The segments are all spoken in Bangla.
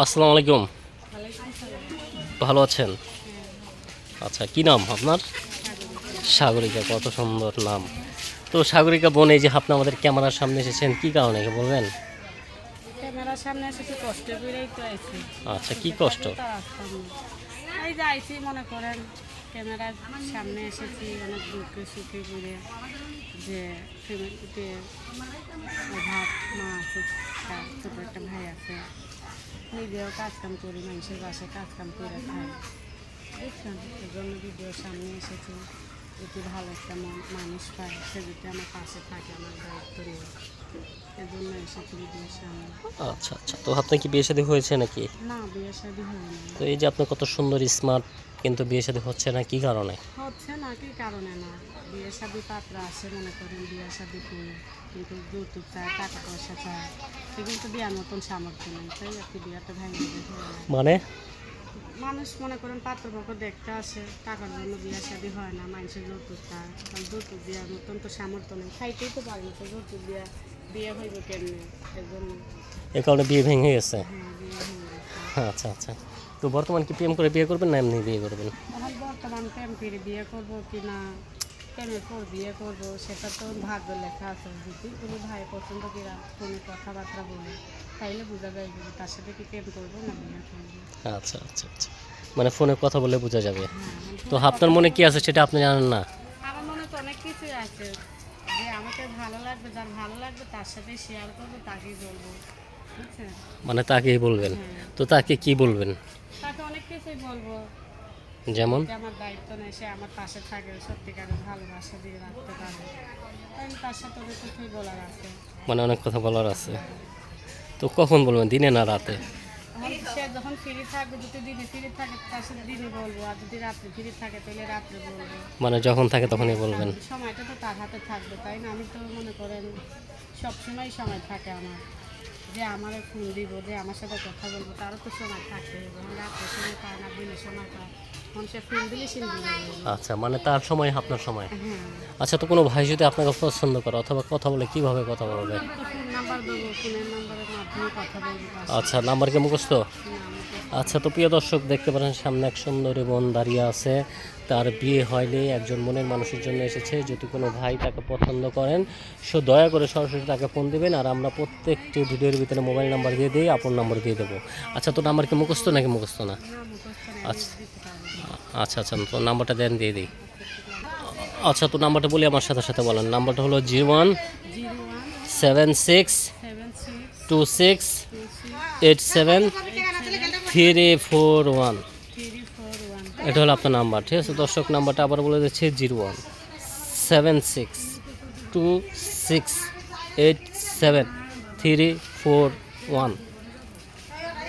আসসালামু আলাইকুম। ভালো আছেন? আচ্ছা কি নাম আপনার? সাগরিকা কত সুন্দর নাম। তো সাগরিকা বোন এই যে আপনি আমাদের ক্যামেরার সামনে এসেছেন কি কারণে বলবেন? ক্যামেরার সামনে এসেছি কষ্ট করেই তো আইছি। আচ্ছা কি কষ্ট। এই যে আইছি মনে করেন ক্যামেরার সামনে এসেছি অনেক দুঃখে সুখে করে যে ফ্যামিলিতে অভাব মা আছে ছোটো একটা ভাই আছে নিজেও কাজকাম করি মানুষের বাসায় কাজকাম করে খাই। বুঝছেন এই জন্য ভিডিওর সামনে এসেছি। যদি ভালো একটা মন- মানুষ পায়। সে যদি আমার পাশে থাকে আমার দায়িত্ব নিয়ে। এজন্য এসেছি ভিডিওর সামনে। আচ্ছা আচ্ছা। তো আপনার কি বিয়ে শাদী হয়েছে নাকি? না বিয়ে শাদী হয়নি তো এই যে আপনার কত সুন্দর স্মার্ট কিন্তু বিয়ে শাদী হচ্ছে না কি কারণে? হচ্ছে না কি কারণে না? বিয়ে শাদী পাত্র আসে মনে করেন বিয়ে শাদী করি। কিন্তু যৌতুক চায় টাকা পয়সা চায় সে তো বিয়ার মতন সামর্থ্য নেই তাই আর কি বিয়াটা ভেঙে মানে? মানুষ মনে করেন পাত্রপক্ষ দেখতে আসে টাকার জন্য বিয়ে শাদী হয় না মানুষের যৌতুক চায় কারণ যৌতুক বিয়ার মতন তো সামর্থ্য নেই খাইতেই তো পারি না তো যৌতুক বিয়া বিয়ে হইব কেমনি? এর জন্য। এ কারণে বিয়ে ভেঙে গেছে? হ্যাঁ হয়ে আচ্ছা আচ্ছা। তো বর্তমান কি প্রেম করে বিয়ে করবেন না এমনি বিয়ে করবেন? বর্তমান প্রেম করে বিয়ে করব কি না? প্রেমের পর এ করব সেটা তো ভাগ্য লেখা আছে যদি। কোনো ভাই পছন্দ কিরা কোনো কথাবার্তা বলে তাইলে বোঝা যায় যে তার সাথে কি প্রেম করব না বিয়ে করব। আচ্ছা আচ্ছা আচ্ছা। মানে ফোনে কথা বলে বোঝা যাবে। হ্যাঁ তো আপনার মনে কি আছে সেটা আপনি জানেন না? আমার মনে তো অনেক কিছুই আছে। যে আমাকে ভালো লাগবে যার ভালো লাগবে তার সাথে শেয়ার করব তাকেই বলব। মানে তাকেই বলবেন। হ্যাঁ। তো তাকে কি বলবেন? তাকে অনেক কিছুই বলব। যেমন? আমার দায়িত্ব নেই সে আমার পাশে থাকে সত্যিকারের ভালোবাসা দিয়ে রাখতে পারে। তাই তার সাথে অনেক কিছুই বলার আছে। মানে অনেক কথা বলার আছে। তো কখন বলবেন দিনে না রাতে? সে যখন ফ্রি থাকবে যদি দিনে ফ্রি থাকে তার সাথে দিনে বলব আর যদি রাত্রে ফ্রি থাকে তাহলে রাত্রে বলব। মানে যখন থাকে তখনই বলবেন। সময়টা তো তার হাতে থাকবে তাই না? আমি তো মনে করেন সবসময় সময় থাকে আমার। যে আমার ফোন দিব যে আমার সাথে কথা বলব তারও তো সময় থাকে। যখন রাত্রে সময় পায় না দিনে সময় পায়। আচ্ছা মানে তার সময় আপনার সময়। আচ্ছা তো কোনো ভাই যদি আপনাকে পছন্দ করে অথবা কথা বলে কীভাবে কথা বলবে। আচ্ছা নাম্বার কি মুখস্থ? আচ্ছা তো প্রিয় দর্শক দেখতে পারেন সামনে এক সুন্দরী বোন দাঁড়িয়ে আছে। তার বিয়ে হয়নি একজন মনের মানুষের জন্য এসেছে। যদি কোনো ভাই তাকে পছন্দ করেন সো দয়া করে সরাসরি তাকে ফোন দেবেন। আর আমরা প্রত্যেকটি ভিডিওর ভিতরে মোবাইল নাম্বার দিয়ে দিই আপন নাম্বার দিয়ে দেবো। আচ্ছা তো নাম্বার কি মুখস্থ নাকি মুখস্থ না? আচ্ছা। আচ্ছা আচ্ছা তো নাম্বারটা দেন, দিয়ে দিই। আচ্ছা তো নাম্বারটা বলি আমার সাথে সাথে বলেন। নাম্বারটা হলো zero one seven six two six eight seven three four one. এটা হলো আপনার নাম্বার, ঠিক আছে? দর্শক, নাম্বারটা আবার বলে দিচ্ছি, zero one seven six two six eight seven three four one.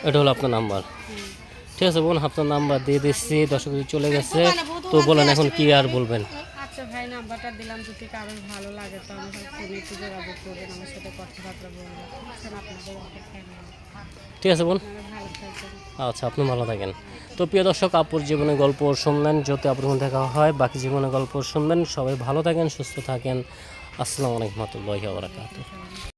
এটা হলো আপনার নাম্বার। ঠিক আছে বোন আপনার নাম্বার দিয়ে দিচ্ছি দর্শক চলে গেছে তো বলেন এখন কি আর বলবেন? আচ্ছা ভাই নাম্বারটা দিলাম যদি কারোর ভালো লাগে তো আমি ফোনে একটু যোগাযোগ করবেন আমার সাথে কথাবার্তা বলবেন। আপনাদের ঠিক আছে বোন। আচ্ছা আপনি ভালো থাকেন। তো প্রিয় দর্শক আপুর জীবনে গল্প শুনলেন যত আপুর মধ্যে দেখা হয় বাকি জীবনে গল্প শুনবেন। সবাই ভালো থাকেন সুস্থ থাকেন। আসসালামু আলাইকুম রহমতুল্লাহি